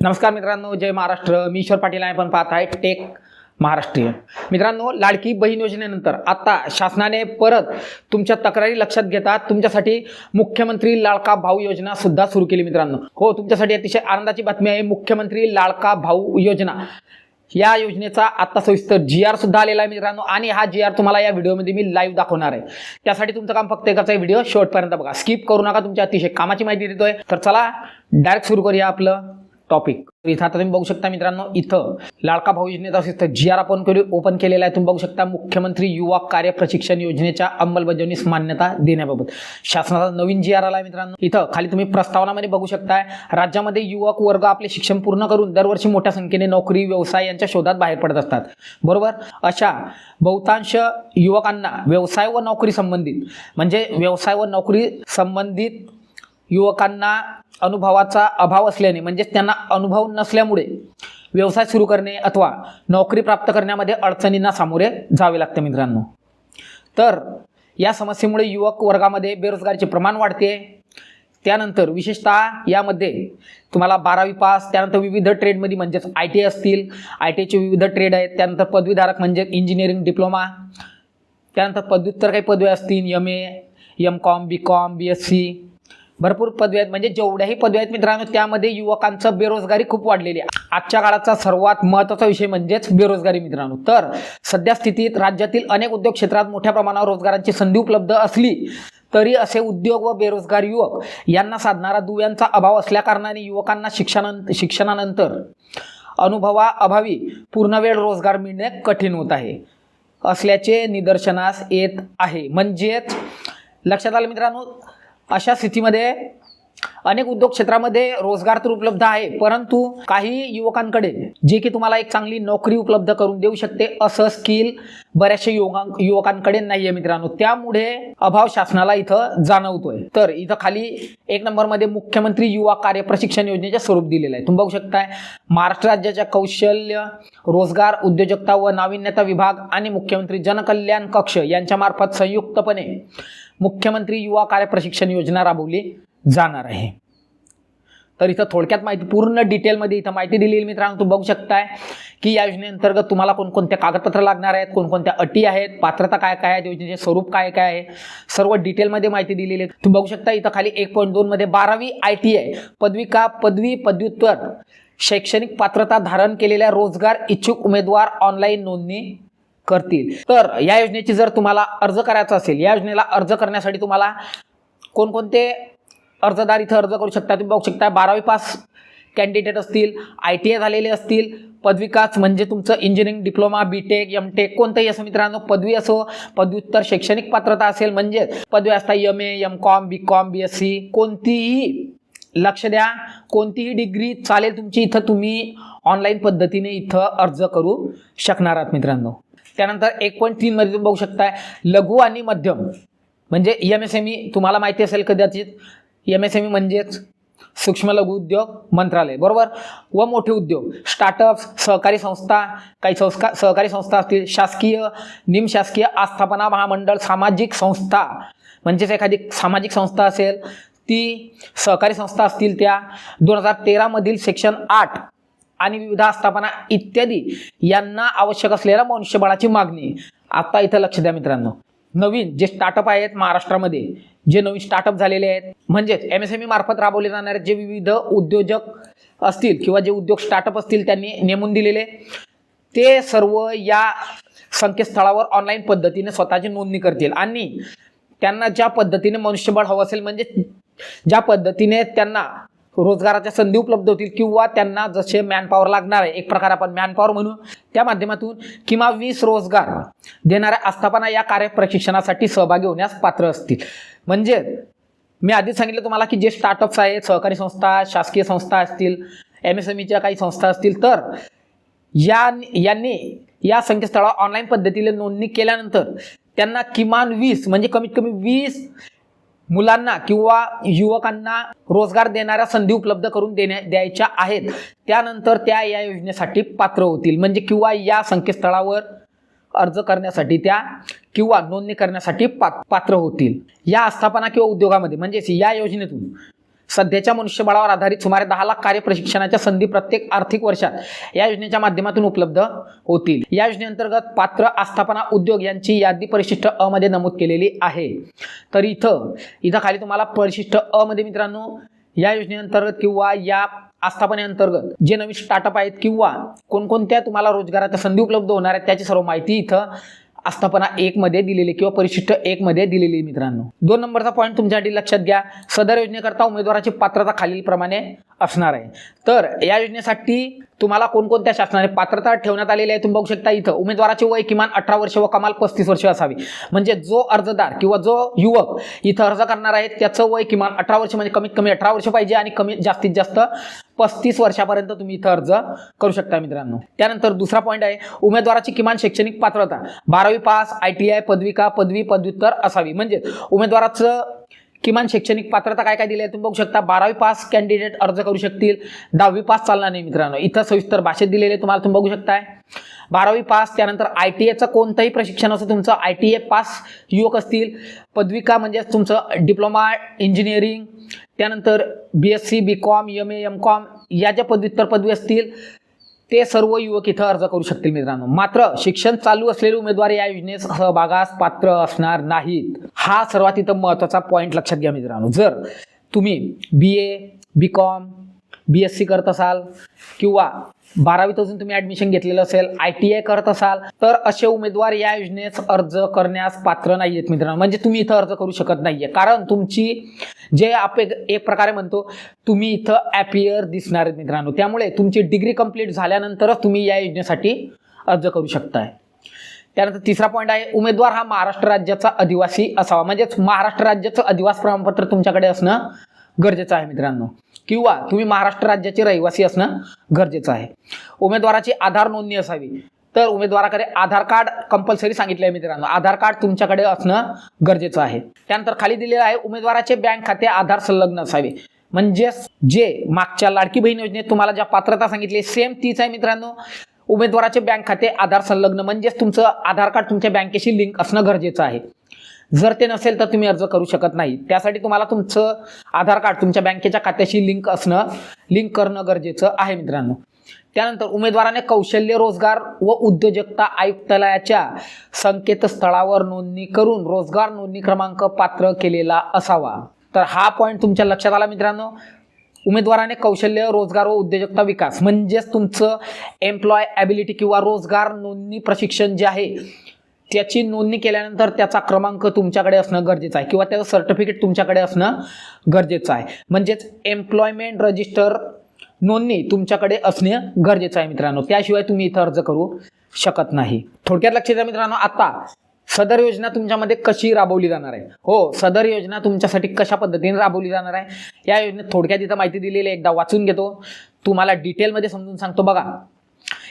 नमस्कार मित्रांनो जय महाराष्ट्र. मी ईश्वर पाटील आहे पण पाहत आहे टेक महाराष्ट्रीय. मित्रांनो लाडकी बहीण योजनेनंतर आता शासनाने परत तुमच्या तक्रारी लक्षात घेता तुमच्यासाठी मुख्यमंत्री लाडका भाऊ योजना सुद्धा सुरू केली मित्रांनो. हो तुमच्यासाठी अतिशय आनंदाची बातमी आहे मुख्यमंत्री लाडका भाऊ योजना. या योजनेचा आता सविस्तर जी आर सुद्धा आलेला आहे मित्रांनो आणि हा जी आर तुम्हाला या व्हिडिओमध्ये मी लाईव्ह दाखवणार आहे. त्यासाठी तुमचं काम फक्त एकाचा व्हिडिओ शेवटपर्यंत बघा. स्किप करू नका तुमच्या अतिशय कामाची माहिती देतोय. तर चला डायरेक्ट सुरू करूया आपलं. टॉपिक इथं आता तुम्ही बघू शकता मित्रांनो इथं लाडका भाऊ योजनेचा सविस्तर जी आर आपण करू ओपन केलेला आहे. तुम्ही बघू शकता मुख्यमंत्री युवा कार्य प्रशिक्षण योजनेच्या अंमलबजावणीस मान्यता देण्याबाबत. शासनाचा नवीन जी आर आला आहे मित्रांनो. इथं खाली तुम्ही प्रस्तावनामध्ये बघू शकताय राज्यामध्ये युवक वर्ग आपले शिक्षण पूर्ण करून दरवर्षी मोठ्या संख्येने नोकरी व्यवसाय यांच्या शोधात बाहेर पडत असतात. बरोबर? अशा बहुतांश युवकांना व्यवसाय व नोकरी संबंधित म्हणजे व्यवसाय व नोकरी संबंधित युवकांना अनुभवाचा अभाव असल्याने म्हणजेच त्यांना अनुभव नसल्यामुळे व्यवसाय सुरू करणे अथवा नोकरी प्राप्त करण्यामध्ये अडचणींना सामोरे जावे लागते मित्रांनो. तर या समस्येमुळे युवक वर्गामध्ये बेरोजगारीचे प्रमाण वाढते. त्यानंतर विशेषतः यामध्ये तुम्हाला बारावी पास त्यानंतर विविध ट्रेडमध्ये म्हणजेच आय टी असतील. आय टी आयचे विविध ट्रेड आहेत. त्यानंतर पदवीधारक म्हणजे इंजिनिअरिंग डिप्लोमा त्यानंतर पदव्युत्तर काही पदव्या असतील. M A M com B com B S C भरपूर पदवी आहेत. म्हणजे जेवढ्याही पदवी आहेत मित्रांनो त्यामध्ये युवकांचं बेरोजगारी खूप वाढलेली आहे. आजच्या काळाचा सर्वात महत्त्वाचा विषय म्हणजेच बेरोजगारी मित्रांनो. तर सध्या स्थितीत राज्यातील अनेक उद्योग क्षेत्रात मोठ्या प्रमाणावर रोजगारांची संधी उपलब्ध असली तरी असे उद्योग व बेरोजगार युवक यांना साधणारा दुव्यांचा अभाव असल्याकारणाने युवकांना शिक्षणान शिक्षणानंतर अनुभवाअभावी पूर्णवेळ रोजगार मिळणे कठीण होत आहे. असल्याचे निदर्शनास येत आहे. म्हणजेच लक्षात आलं मित्रांनो अशा स्थितीमध्ये अनेक उद्योग क्षेत्रामध्ये रोजगार तर उपलब्ध आहे परंतु काही युवकांकडे जे की तुम्हाला एक चांगली नोकरी उपलब्ध करून देऊ शकते असं स्किल बऱ्याचशा युवका युवकांकडे नाही आहे मित्रांनो. त्यामुळे अभाव शासनाला इथं जाणवतोय. तर इथं खाली एक नंबरमध्ये मुख्यमंत्री युवा कार्य प्रशिक्षण योजनेचे स्वरूप दिलेलं आहे. तुम्ही बघू शकताय महाराष्ट्र राज्याच्या कौशल्य रोजगार उद्योजकता व नाविन्यता विभाग आणि मुख्यमंत्री जनकल्याण कक्ष यांच्यामार्फत संयुक्तपणे मुख्यमंत्री युवा कार्य प्रशिक्षण योजना राबवली जाणार आहे. तर इथं थोडक्यात माहिती पूर्ण डिटेलमध्ये इथं माहिती दिलेली मित्रांनो. तुम्ही बघू शकताय की या योजनेअंतर्गत तुम्हाला कोणकोणत्या कागदपत्र लागणार आहेत कोणकोणत्या अटी आहेत पात्रता काय काय आहेत योजनेचे स्वरूप काय काय आहे सर्व डिटेलमध्ये माहिती दिलेली आहे. तुम्ही बघू शकता इथं खाली एक पॉईंट दोनमध्ये बारावी आय टी आय पदविका पदवी पदव्युत्तर शैक्षणिक पात्रता धारण केलेल्या रोजगार इच्छुक उमेदवार ऑनलाईन नोंदणी करतील. तर या योजनेची जर तुम्हाला अर्ज करायचा असेल या योजनेला अर्ज करण्यासाठी तुम्हाला कोणकोणते अर्जदार इथं अर्ज करू शकता? तुम्ही बघू शकता बारावी पास कॅन्डिडेट असतील आय टी आय झालेले असतील पदविकाच म्हणजे तुमचं engineering diploma B tech M tech कोणतंही असं मित्रांनो पदवी असो पदव्युत्तर शैक्षणिक पात्रता असेल म्हणजे पदवी असता M A M com B com B S C कोणतीही लक्ष द्या. कोणतीही डिग्री चालेल तुमची इथं तुम्ही ऑनलाईन पद्धतीने इथं अर्ज करू शकणार आहात मित्रांनो. त्यानंतर एक पॉईंट तीनमध्ये तुम्ही बघू शकताय लघु आणि मध्यम. म्हणजे एम एस एम ई तुम्हाला माहिती असेल कदाचित एम एस एम ई म्हणजेच सूक्ष्म लघु उद्योग मंत्रालय बरोबर? व मोठे उद्योग स्टार्टअप्स सहकारी संस्था काही संस्था सहकारी संस्था असतील शासकीय निमशासकीय आस्थापना महामंडळ सामाजिक संस्था. म्हणजेच एखादी सामाजिक संस्था असेल ती सहकारी संस्था असतील त्या दोन हजार तेरामधील सेक्शन आठ आणि विविध आस्थापना इत्यादी यांना आवश्यक असलेल्या मनुष्यबळाची मागणी. आता इथं लक्ष द्या मित्रांनो. नवीन जे स्टार्टअप आहेत महाराष्ट्रामध्ये जे नवीन स्टार्टअप झालेले आहेत म्हणजेच एम एस एम ई मार्फत राबवले जाणारे जे विविध उद्योजक असतील किंवा जे उद्योग स्टार्टअप असतील त्यांनी नेमून दिलेले ते सर्व या संकेतस्थळावर ऑनलाईन पद्धतीने स्वतःची नोंदणी करतील. आणि त्यांना ज्या पद्धतीने मनुष्यबळ हवं असेल म्हणजे ज्या पद्धतीने त्यांना रोजगाराच्या संधी उपलब्ध होतील किंवा त्यांना जसे मॅनपॉवर लागणार आहे एक प्रकार आपण मॅनपॉवर म्हणू त्या माध्यमातून किंवा वीस रोजगार देणाऱ्या आस्थापना या कार्य प्रशिक्षणासाठी सहभागी होण्यास पात्र असतील. म्हणजे मी आधीच सांगितलं तुम्हाला की जे स्टार्टअप्स आहेत सहकारी संस्था शासकीय संस्था असतील एम एस एम ईच्या काही संस्था असतील तर या यांनी या संकेतस्थळावर ऑनलाईन पद्धतीने नोंदणी केल्यानंतर त्यांना किमान वीस म्हणजे कमीत कमी वीस मुलांना किंवा युवकांना रोजगार देणाऱ्या संधी उपलब्ध करून देण्या द्यायच्या आहेत. त्यानंतर त्या या योजनेसाठी पात्र होतील. म्हणजे किंवा या संकेतस्थळावर अर्ज करण्यासाठी त्या किंवा नोंदणी करण्यासाठी पा पात्र होतील. या आस्थापना किंवा उद्योगामध्ये म्हणजेच या योजनेतून सध्याच्या मनुष्यबळावर आधारित सुमारे दहा लाख कार्य प्रशिक्षणाच्या संधी प्रत्येक आर्थिक वर्षात या योजनेच्या माध्यमातून उपलब्ध होतील. या योजनेअंतर्गत पात्र आस्थापना उद्योग यांची यादी परिशिष्ट अ मध्ये नमूद केलेली आहे. तर इथं इथं खाली तुम्हाला परिशिष्ट अ मध्ये मित्रांनो या योजनेअंतर्गत किंवा या आस्थापनेअंतर्गत जे नवीन स्टार्टअप आहेत किंवा कोणकोणत्या तुम्हाला रोजगाराच्या संधी उपलब्ध होणार आहेत त्याची सर्व माहिती इथं आस्थापना एक मध्ये दिलेली किंवा परिशिष्ट एक मध्ये दिलेली आहे मित्रांनो. दोन नंबरचा पॉईंट तुमच्यासाठी लक्षात घ्या. सदर योजनेकरता उमेदवाराची पात्रता खालीलप्रमाणे असणार आहे. तर या योजनेसाठी तुम्हाला कोणकोणत्या शासनाने पात्रता ठेवण्यात आलेली आहे तुम्ही बघू शकता इथं. उमेदवाराचे वय किमान अठरा वर्ष व कमाल पस्तीस वर्ष असावी. म्हणजे जो अर्जदार किंवा जो युवक इथं अर्ज करणार आहे त्याचं वय किमान अठरा वर्ष म्हणजे कमीत कमी अठरा वर्ष पाहिजे आणि कमी जास्तीत जास्त पस्तीस वर्षापर्यंत तुम्ही इथं अर्ज करू शकता मित्रांनो. त्यानंतर दुसरा पॉईंट आहे उमेदवाराची किमान शैक्षणिक पात्रता. बारावी पास आय टी आय पदविका पदवी पदव्युत्तर असावी. म्हणजे उमेदवाराचं किमान शैक्षणिक पात्रता काय काय दिली आहे तुम्ही बघू शकता. बारावी पास कॅन्डिडेट अर्ज करू शकतील. दहावी पास चालणार नाही मित्रांनो. इथं सविस्तर भाषेत दिलेले तुम्हाला तुम्ही बघू शकताय. बारावी पास त्यानंतर आय टी एचं कोणतंही प्रशिक्षण असं तुमचं आय टी ए पास युवक असतील. पदविका म्हणजे तुमचं डिप्लोमा इंजिनिअरिंग त्यानंतर B S C B com M A M com या ज्या पदव्युत्तर पदवी असतील ते सर्व युवक इथं अर्ज करू शकतील मित्रांनो. मात्र शिक्षण चालू असलेले उमेदवार या योजनेत सहभागास पात्र असणार नाहीत. हा सर्वात इथं महत्त्वाचा पॉईंट लक्षात घ्या मित्रांनो. जर तुम्ही B A B com B S C करत असाल किंवा बारावीत अजून तुम्ही ॲडमिशन घेतलेलं असेल आय टी आय करत असाल तर असे उमेदवार या योजनेत अर्ज करण्यास पात्र नाही आहेत मित्रांनो. म्हणजे तुम्ही इथं अर्ज करू शकत नाही आहे कारण तुमची जे आपण एक प्रकारे म्हणतो तुम्ही इथं ॲपियर दिसणार आहेत मित्रांनो. त्यामुळे तुमची डिग्री कंप्लीट झाल्यानंतरच तुम्ही या योजनेसाठी अर्ज करू शकताय. त्यानंतर तिसरा पॉईंट आहे उमेदवार हा महाराष्ट्र राज्याचा अधिवासी असावा. म्हणजेच महाराष्ट्र राज्याचं अधिवास प्रमाणपत्र तुमच्याकडे असणं गरजेचं आहे मित्रांनो. किंवा तुम्ही महाराष्ट्र राज्याचे रहिवासी असणं गरजेचं आहे. उमेदवाराची आधार नोंदणी असावी. तर उमेदवाराकडे आधार कार्ड कंपल्सरी सांगितलं आहे मित्रांनो. आधार कार्ड तुमच्याकडे असणं गरजेचं आहे. त्यानंतर खाली दिलेलं आहे उमेदवाराचे बँक खाते आधार संलग्न असावे. म्हणजेच जे मागच्या लाडकी बहीण योजनेत तुम्हाला ज्या पात्रता सांगितली सेम तीच आहे मित्रांनो. उमेदवाराचे बँक खाते आधार संलग्न म्हणजेच तुमचं आधार कार्ड तुमच्या बँकेशी लिंक असणं गरजेचं आहे. जर ते नसेल तर तुम्ही अर्ज करू शकत नाही. त्यासाठी तुम्हाला तुमचं आधार कार्ड तुमच्या बँकेच्या खात्याशी लिंक असणं लिंक करणं गरजेचं आहे मित्रांनो. त्यानंतर उमेदवाराने कौशल्य रोजगार व उद्योजकता आयुक्तालयाच्या संकेतस्थळावर नोंदणी करून रोजगार नोंदणी क्रमांक पात्र केलेला असावा. तर हा पॉईंट तुमच्या लक्षात आला मित्रांनो? उमेदवाराने कौशल्य रोजगार व उद्योजकता विकास म्हणजेच तुमचं एम्प्लॉय ॲबिलिटी किंवा रोजगार नोंदणी प्रशिक्षण जे आहे त्याची नोंदणी केल्यानंतर त्याचा क्रमांक तुमच्याकडे असणं गरजेचं आहे किंवा त्याचं सर्टिफिकेट तुमच्याकडे असणं गरजेचं आहे. म्हणजेच एम्प्लॉयमेंट रजिस्टर नोंदणी तुमच्याकडे असणे गरजेचं आहे मित्रांनो. त्याशिवाय तुम्ही इथं अर्ज करू शकत नाही. थोडक्यात लक्षात द्या मित्रांनो आता सदर योजना तुमच्यामध्ये कशी राबवली जाणार आहे? हो सदर योजना तुमच्यासाठी कशा पद्धतीने राबवली जाणार आहे? या योजनेत थोडक्यात इथं माहिती दिलेली आहे. एकदा वाचून घेतो. तुम्हाला डिटेलमध्ये समजून सांगतो. बघा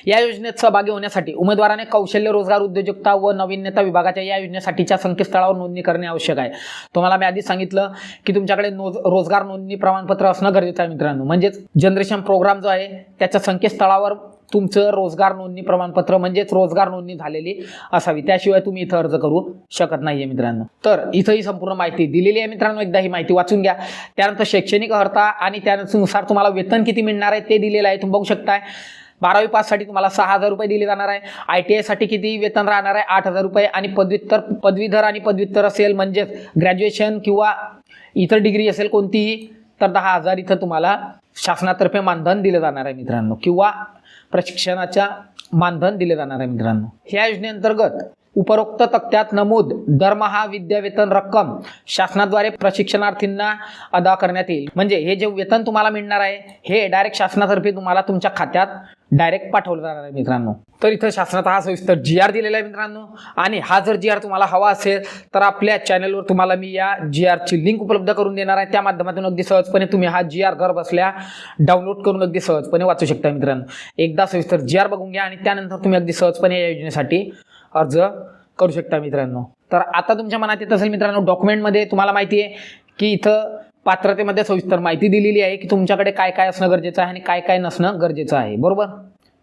या योजनेत सहभागी होण्यासाठी उमेदवाराने कौशल्य रोजगार उद्योजकता व नवीन्यता विभागाच्या या योजनेसाठीच्या संकेतस्थळावर नोंदणी करणे आवश्यक आहे. तुम्हाला मी आधी सांगितलं की तुमच्याकडे नोज रोजगार नोंदणी प्रमाणपत्र असणं गरजेचं आहे मित्रांनो. म्हणजेच जनरेशन प्रोग्राम जो आहे त्याच्या संकेतस्थळावर तुमचं रोजगार नोंदणी प्रमाणपत्र म्हणजेच रोजगार नोंदणी झालेली असावी. त्याशिवाय तुम्ही इथं अर्ज करू शकत नाहीये मित्रांनो. तर इथं ही संपूर्ण माहिती दिलेली आहे मित्रांनो. एकदा ही माहिती वाचून घ्या. त्यानंतर शैक्षणिक अर्हता आणि त्यानुसार तुम्हाला वेतन किती मिळणार आहे ते दिलेलं आहे. तुम्ही बघू शकताय. बारावी पाससाठी तुम्हाला सहा हजार रुपये दिले जाणार आहे. आय टी आयसाठी किती वेतन राहणार आहे? आठ हजार रुपये. आणि पदव्युत्तर पदवीधर आणि पदव्युत्तर असेल म्हणजेच ग्रॅज्युएशन किंवा इतर डिग्री असेल कोणतीही तर दहा हजार इथं तुम्हाला शासनातर्फे मानधन दिलं जाणार आहे मित्रांनो. किंवा प्रशिक्षणाच्या मानधन दिले जाणार आहे मित्रांनो. ह्या योजनेअंतर्गत उपरोक्त तक्त्यात नमूद दरमहा विद्यावेतन रक्कम शासनाद्वारे प्रशिक्षणार्थींना अदा करण्यात येईल. म्हणजे हे जे वेतन तुम्हाला मिळणार आहे हे डायरेक्ट शासनातर्फे तुम्हाला तुमच्या खात्यात डायरेक्ट पाठवलं जाणार आहे मित्रांनो. तर इथं शासनात हा सविस्तर जी आर दिलेला आहे मित्रांनो. आणि हा जर जी आर तुम्हाला हवा असेल तर आपल्या चॅनलवर तुम्हाला मी या जी आरची लिंक उपलब्ध करून देणार आहे. त्या माध्यमातून अगदी सहजपणे तुम्ही हा जी आर घर बसल्या डाउनलोड करून अगदी सहजपणे वाचू शकता मित्रांनो. एकदा सविस्तर जी आर बघून घ्या आणि त्यानंतर तुम्ही अगदी सहजपणे या योजनेसाठी अर्ज करू शकता मित्रांनो. तर आता तुमच्या मनात येत असेल मित्रांनो डॉक्युमेंटमध्ये तुम्हाला माहिती आहे की इथं पात्रतेमध्ये सविस्तर माहिती दिलेली आहे की तुमच्याकडे काय काय असणं गरजेचं आहे आणि काय काय नसणं गरजेचं आहे. बरोबर?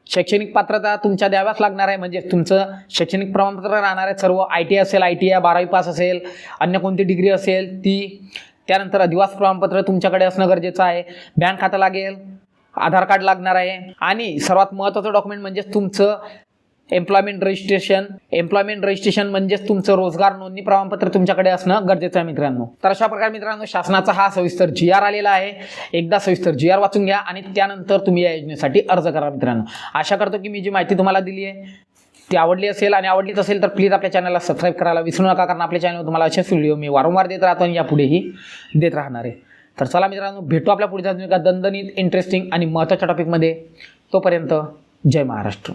शैक्षणिक पात्रता तुमच्या द्याव्याच लागणार आहे. म्हणजे तुमचं शैक्षणिक प्रमाणपत्र राहणार आहे. सर्व आय टी असेल आय टी आय बारावी पास असेल अन्य कोणती डिग्री असेल ती त्यानंतर अधिवास प्रमाणपत्र तुमच्याकडे असणं गरजेचं आहे. बँक खातं लागेल आधार कार्ड लागणार आहे. आणि सर्वात महत्त्वाचं डॉक्युमेंट म्हणजे तुमचं एम्प्लॉयमेंट रजिस्ट्रेशन एम्प्लॉयमेंट रजिस्ट्रेशन म्हणजेच तुमचं रोजगार नोंदणी प्रमाणपत्र तुमच्याकडे असणं गरजेचं आहे मित्रांनो. तर अशा प्रकारे मित्रांनो शासनाचा हा सविस्तर जी आर आलेला आहे. एकदा सविस्तर जी आर वाचून घ्या आणि त्यानंतर तुम्ही या योजनेसाठी अर्ज करा मित्रांनो. आशा करतो की मी जी माहिती तुम्हाला दिली आहे ती आवडली असेल आणि आवडलीच असेल तर प्लीज आपल्या चॅनलला सबस्क्राईब करायला विसरू नका कारण आपल्या चॅनलवर तुम्हाला असेच व्हिडिओ मी वारंवार देत राहतो आणि यापुढेही देत राहणार आहे. तर चला मित्रांनो भेटू आपल्या पुढच्या अजून एका दणदणीत इंटरेस्टिंग आणि महत्त्वाच्या टॉपिकमध्ये तोपर्यंत जय महाराष्ट्र.